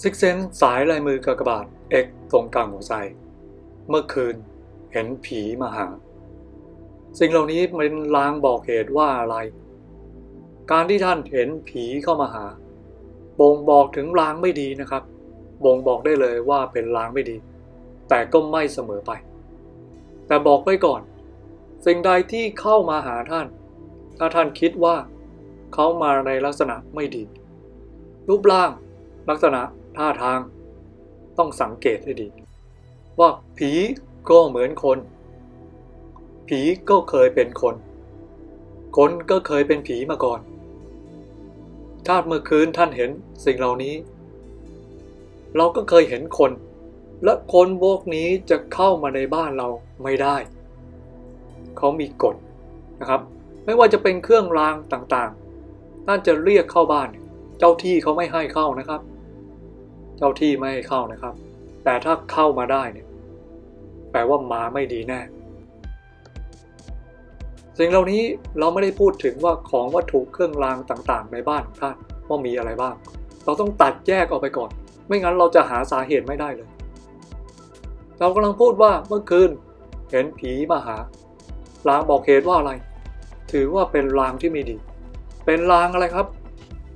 ซิกเซนสายลายมือกากบาทเอกตรงกลางหัวใจ เมื่อคืนเห็นผีมาหา สิ่งเหล่านี้เป็นลางบอกเหตุว่าอะไร การที่ท่านเห็นผีเข้ามาหา บ่งบอกถึงลางไม่ดีนะครับ บ่งบอกได้เลยว่าเป็นลางไม่ดี แต่ก็ไม่เสมอไป แต่บอกไว้ก่อน สิ่งใดที่เข้ามาหาท่าน ถ้าท่านคิดว่าเขามาในลักษณะไม่ดี รูปร่างลักษณะ ท่าทาง ต้องสังเกตให้ดี ว่าผีก็เหมือนคน ผีก็เคยเป็นคน คนก็เคยเป็นผีมาก่อน ถ้าเมื่อคืนท่านเห็นสิ่งเหล่านี้ เราก็เคยเห็นคน และคนพวกนี้จะเข้ามาในบ้านเราไม่ได้ เขามีกฎนะครับ ไม่ว่าจะเป็นเครื่องรางต่างๆท่านจะเรียกเข้าบ้าน เจ้าที่เขาไม่ให้เข้านะครับ เจ้าที่ไม่ให้เข้านะครับ แต่ถ้าเข้ามาได้เนี่ยแปลว่ามาไม่ดีแน่สิ่งเหล่านี้เราไม่ได้พูดถึงว่าของวัตถุเครื่องรางต่างๆ ในบ้านของท่านว่ามีอะไรบ้าง เราต้องตัดแยกออกไปก่อน ไม่งั้นเราจะหาสาเหตุไม่ได้เลย เรากำลังพูดว่าเมื่อคืนเห็นผีมาหาลางบอกเหตุว่าอะไร ถือว่าเป็นลางที่ไม่ดี เป็นลางอะไรครับ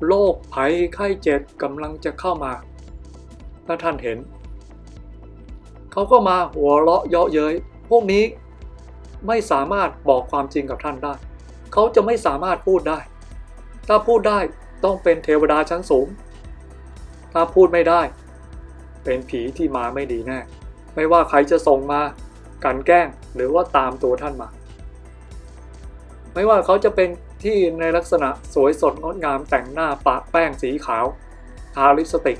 โรคภัยไข้เจ็บกำลังจะเข้ามา ถ้าท่านเห็น เขาก็มาหัวเราะเยาะเย้ยพวกนี้ไม่สามารถบอกความจริงกับท่านได้ เขาจะไม่สามารถพูดได้ ถ้าพูดได้ต้องเป็นเทวดาชั้นสูง ถ้าพูดไม่ได้ เป็นผีที่มาไม่ดีแน่ ไม่ว่าใครจะส่งมากันแกล้งหรือว่าตามตัวท่านมา ไม่ว่าเขาจะเป็นที่ในลักษณะสวยสดงดงามแต่งหน้าปะแป้งสีขาว ทาลิปสติก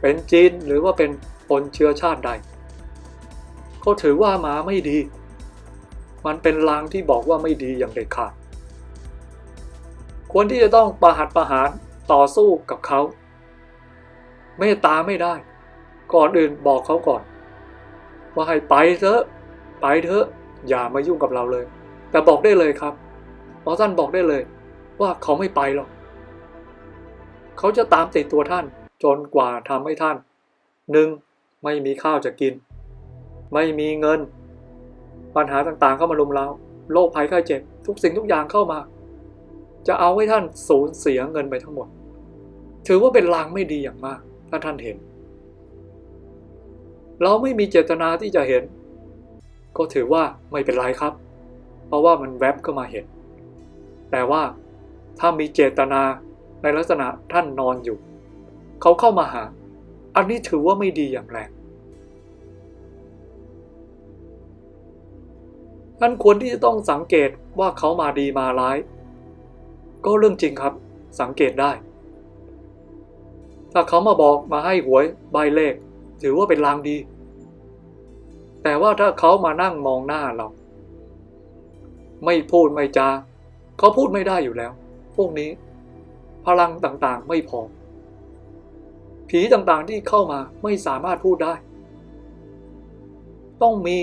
เป็นจีนหรือว่าเป็นคนเชื้อชาติใด ก็ถือว่ามาไม่ดี มันเป็นลางที่บอกว่าไม่ดีอย่างเด็ดขาด ควรที่จะต้องประหัตประหารต่อสู้กับเขา เมตตาไม่ได้ ก่อนอื่นบอกเขาก่อน ว่าให้ไปเถอะ ไปเถอะ อย่ามายุ่งกับเราเลย แต่บอกได้เลยครับหมอท่านบอกได้เลย ว่าเขาไม่ไปหรอก เขาจะตามติดตัวท่าน จนกว่าทำให้ท่านหนึ่งไม่มีข้าวจะกิน ไม่มีเงิน ปัญหาต่างๆเข้ามาลุมเราโรคภัยไข้เจ็บ ทุกสิ่งทุกอย่างเข้ามา จะเอาให้ท่านสูญเสียเงินไปทั้งหมด ถือว่าเป็นลางไม่ดีอย่างมาก ถ้าท่านเห็น เราไม่มีเจตนาที่จะเห็น ก็ถือว่าไม่เป็นไรครับ เพราะว่ามันแวบก็มาเห็น แต่ว่าถ้ามีเจตนาในลักษณะท่านนอนอยู่ เขาเข้ามาหา อันนี้ถือว่าไม่ดีอย่างแรงท่านควรที่จะต้องสังเกตว่าเขามาดีมาร้าย ก็เรื่องจริงครับ สังเกตได้ ถ้าเขามาบอกมาให้หวยใบเลข ถือว่าเป็นลางดี แต่ว่าถ้าเขามานั่งมองหน้าเรา ไม่พูดไม่จาเขาพูดไม่ได้อยู่แล้ว พวกนี้ พลังต่างๆไม่พอ ผีต่างๆที่เข้ามาไม่สามารถพูดได้ ต้องมี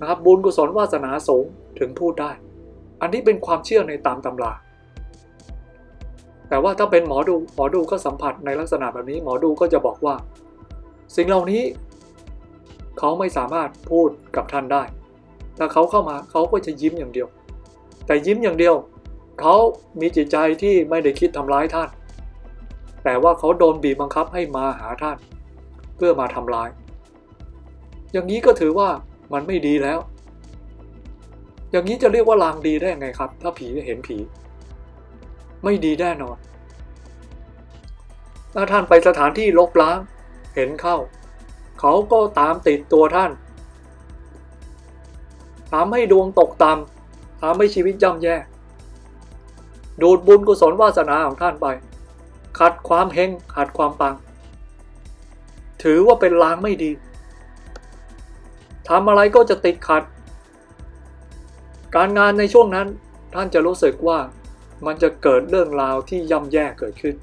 นะครับบุญกุศลวาสนาสูงถึงพูดได้ อันนี้เป็นความเชื่อในตามตำรา แต่ว่าถ้าเป็นหมอดูหมอดูก็สัมผัสในลักษณะแบบนี้หมอดูก็จะบอกว่า สิ่งเหล่านี้ เขาไม่สามารถพูดกับท่านได้ ถ้าเขาเข้ามาเขาก็จะยิ้มอย่างเดียว แต่ยิ้มอย่างเดียว เขามีจิตใจที่ไม่ได้คิดทำร้ายท่าน แต่ว่าเขาโดนบีบบังคับให้มาหาท่าน เพื่อมาทำร้าย อย่างนี้ก็ถือว่ามันไม่ดีแล้ว อย่างนี้จะเรียกว่าลางดีได้ไงครับ ถ้าผีเห็นผี ไม่ดีแน่นอนถ้าท่านไปสถานที่ลกล้าง เห็นเข้า เขาก็ตามติดตัวท่านทำให้ดวงตกต่ำทำให้ชีวิตย่ำแย่ ดูดบุญกุศลวาสนาของท่านไป ขัดความเฮงขัดความปัง ถือว่าเป็นลางไม่ดีทำอะไรก็จะติดขัด การงานในช่วงนั้นท่านจะรู้สึกว่ามันจะเกิดเรื่องราวที่ย่ำแย่เกิดขึ้น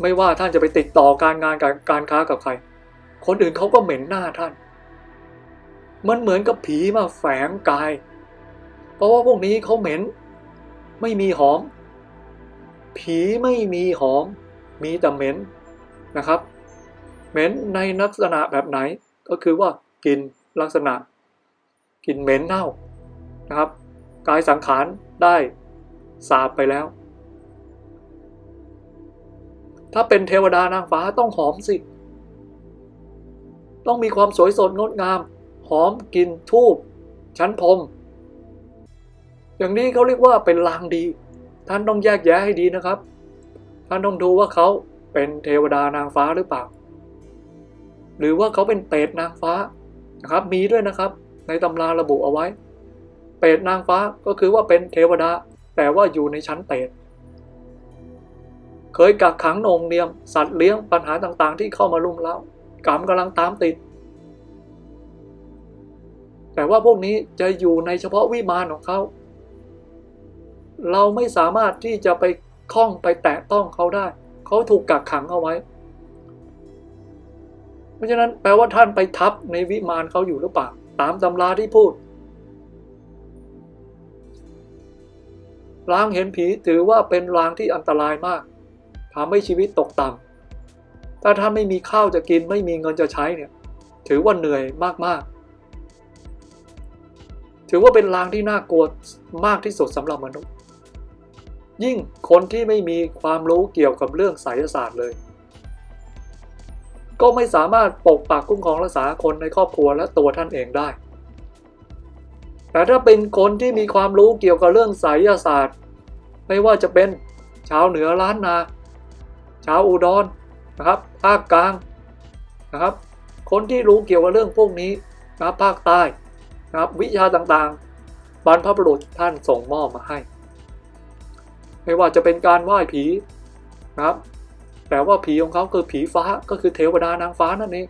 ไม่ว่าท่านจะไปติดต่อการงานกับการค้ากับใคร คนอื่นเขาก็เหม็นหน้าท่าน มันเหมือนกับผีมาแฝงกาย เพราะว่าพวกนี้เขาเหม็น ไม่มีหอม ผีไม่มีหอม มีแต่เหม็นนะครับ เหม็นในลักษณะแบบไหน ก็คือว่ากินลักษณะกลินเหม็นเน่านะครับ กายสังขารได้สาบไปแล้ว ถ้าเป็นเทวดานางฟ้าต้องหอมสิ ต้องมีความสวยสดงดงาม หอมกลิ่นทูบชั้นพรมอย่างนี้เขาเรียกว่าเป็นลางดี ท่านต้องแยกแยะให้ดีนะครับ ท่านต้องดูว่าเขาเป็นเทวดานางฟ้าหรือเปล่า หรือว่าเขาเป็นเปรตนางฟ้านะครับ มีด้วยนะครับ ในตำราระบุเอาไว้ เปรตนางฟ้าก็คือว่าเป็นเทวดา แต่ว่าอยู่ในชั้นเปรตเคยกักขังนงเนียม สัตว์เลี้ยงปัญหาต่างๆ ที่เข้ามารุ่มเร้ากรรมกำลังตามติด แต่ว่าพวกนี้จะอยู่ในเฉพาะวิมานของเขา เราไม่สามารถที่จะไปคล้องไปแตะต้องเขาได้ เขาถูกกักขังเอาไว้ เพราะฉะนั้นแปลว่าท่านไปทับในวิมานเขาอยู่หรือเปล่าตามตำราที่พูดลางเห็นผีถือว่าเป็นลางที่อันตรายมากทำให้ชีวิตตกต่ำถ้าท่านไม่มีข้าวจะกินไม่มีเงินจะใช้เนี่ย ถือว่าเหนื่อยมากๆ ถือว่าเป็นลางที่น่ากลัวมากที่สุดสำหรับมนุษย์ ยิ่งคนที่ไม่มีความรู้เกี่ยวกับเรื่องไสยศาสตร์เลย ก็ไม่สามารถปกปักคุ้มครองรักษาคนในครอบครัวและตัวท่านเองได้ แต่ถ้าเป็นคนที่มีความรู้เกี่ยวกับเรื่องไสยศาสตร์ ไม่ว่าจะเป็นชาวเหนือล้านนา ชาวอุดรนะครับภาคกลางนะครับ คนที่รู้เกี่ยวกับเรื่องพวกนี้นะครับภาคใต้นะครับวิชาต่างๆบรรพบุรุษท่านส่งมอบมาให้ ไม่ว่าจะเป็นการไหว้ผีนะครับแต่ว่าผีของเขาคือผีฟ้าก็คือเทวดานางฟ้านั่นเอง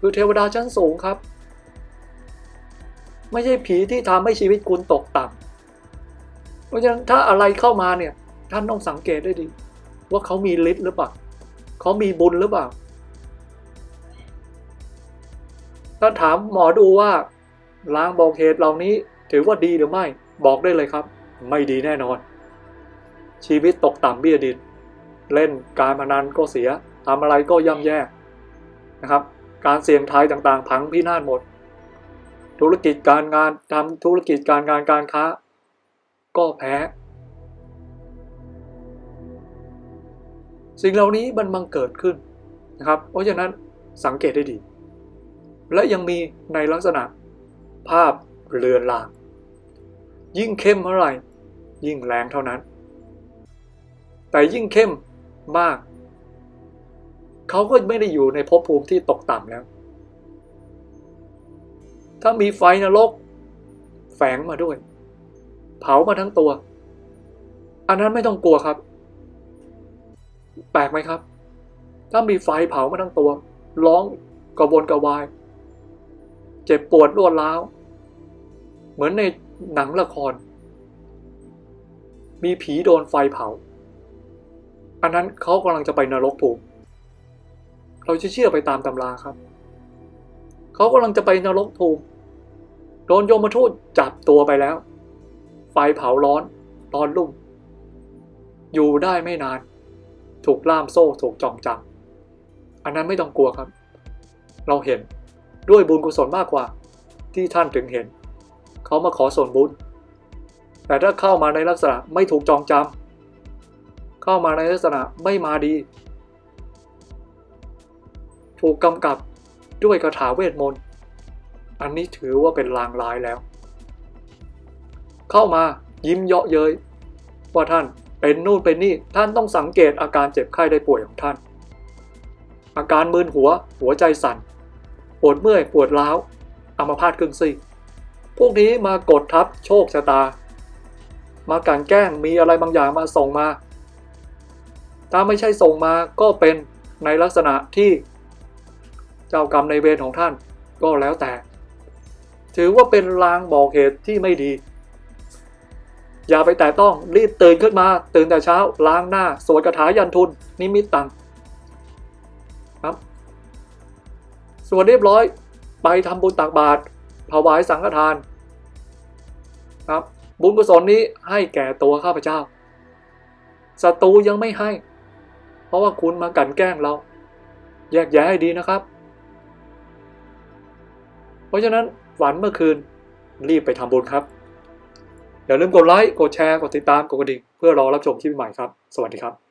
คือเทวดาชั้นสูงครับ ไม่ใช่ผีที่ทำให้ชีวิตคุณตกต่ำเพราะฉะนั้นถ้าอะไรเข้ามาเนี่ย ท่านต้องสังเกตได้ดี ว่าเขามีฤทธิ์หรือเปล่าเขามีบุญหรือเปล่าถ้าถามหมอดูว่าล้างบอกเหตุเหล่านี้ถือว่าดีหรือไม่ บอกได้เลยครับ ไม่ดีแน่นอน ชีวิตตกต่ำเบี้ยดินเล่นการพนันก็เสียทำอะไรก็ย่ำแย่นะครับ การเสี่ยงทายต่างๆ พังพินาศหมด ธุรกิจการงานทำธุรกิจการงานการค้า ก็แพ้ สิ่งเหล่านี้มันบังเกิดขึ้นนะครับ เพราะฉะนั้นสังเกตได้ดี และยังมีในลักษณะภาพเรือนลาง ยิ่งเข้มเท่าไหร่ ยิ่งแรงเท่านั้น แต่ยิ่งเข้มมาก เขาก็ไม่ได้อยู่ในภพภูมิที่ตกต่ำแล้ว ถ้ามีไฟนรก แฝงมาด้วย เผามาทั้งตัว อันนั้นไม่ต้องกลัวครับ แปลกไหมครับ ถ้ามีไฟเผามาทั้งตัว ร้องกระวนกระวาย เจ็บปวดรวดร้าว เหมือนในหนังละคร มีผีโดนไฟเผา อันนั้นเขากำลังจะไปนรกภูมิเราจะเชื่อไปตามตำราครับ เขากำลังจะไปนรกภูมิโดนโยมทูตจับตัวไปแล้ว ไฟเผาร้อนร้อนรุ่ม อยู่ได้ไม่นาน ถูกล่ามโซ่ถูกจองจำอันนั้นไม่ต้องกลัวครับ เราเห็นด้วยบุญกุศลมากกว่า ที่ท่านถึงเห็น เขามาขอส่วนบุญ แต่ถ้าเข้ามาในลักษณะไม่ถูกจองจำ เข้ามาในลักษณะไม่มาดี ถูกกำกับด้วยคาถาเวทมนต์อันนี้ถือว่าเป็นลางร้ายแล้ว เข้ามายิ้มเยาะเย้ยว่าท่านเป็นนู่นเป็นนี่ท่านต้องสังเกตอาการเจ็บไข้ได้ป่วยของท่าน อาการมึนหัว หัวใจสั่น ปวดเมื่อยปวดร้าวอัมพาตครึ่งซีกพวกนี้มากดทับโชคชะตา มาการแกล้งมีอะไรบางอย่างมาส่งมา ถ้าไม่ใช่ส่งมาก็เป็นในลักษณะที่เจ้ากรรมในเวรของท่านก็แล้วแต่ ถือว่าเป็นลางบอกเหตุที่ไม่ดี อย่าไปแต่ต้องรีบตื่นขึ้นมา ตื่นแต่เช้าล้างหน้า สวดคาถายันทุน นิมิตตังครับสวดเรียบร้อย ไปทำบุญตักบาตรถวายสังฆทานครับบุญกุศลนี้ให้แก่ตัวข้าพเจ้าศัตรูยังไม่ให้ เพราะว่าคุณมากันแกล้งเรา แยกแยะให้ดีนะครับ เพราะฉะนั้นฝันเมื่อคืนรีบไปทำบุญครับ อย่าลืมกดไลค์ กดแชร์ กดติดตาม กดกระดิ่ง เพื่อรอรับชมคลิปใหม่ครับ สวัสดีครับ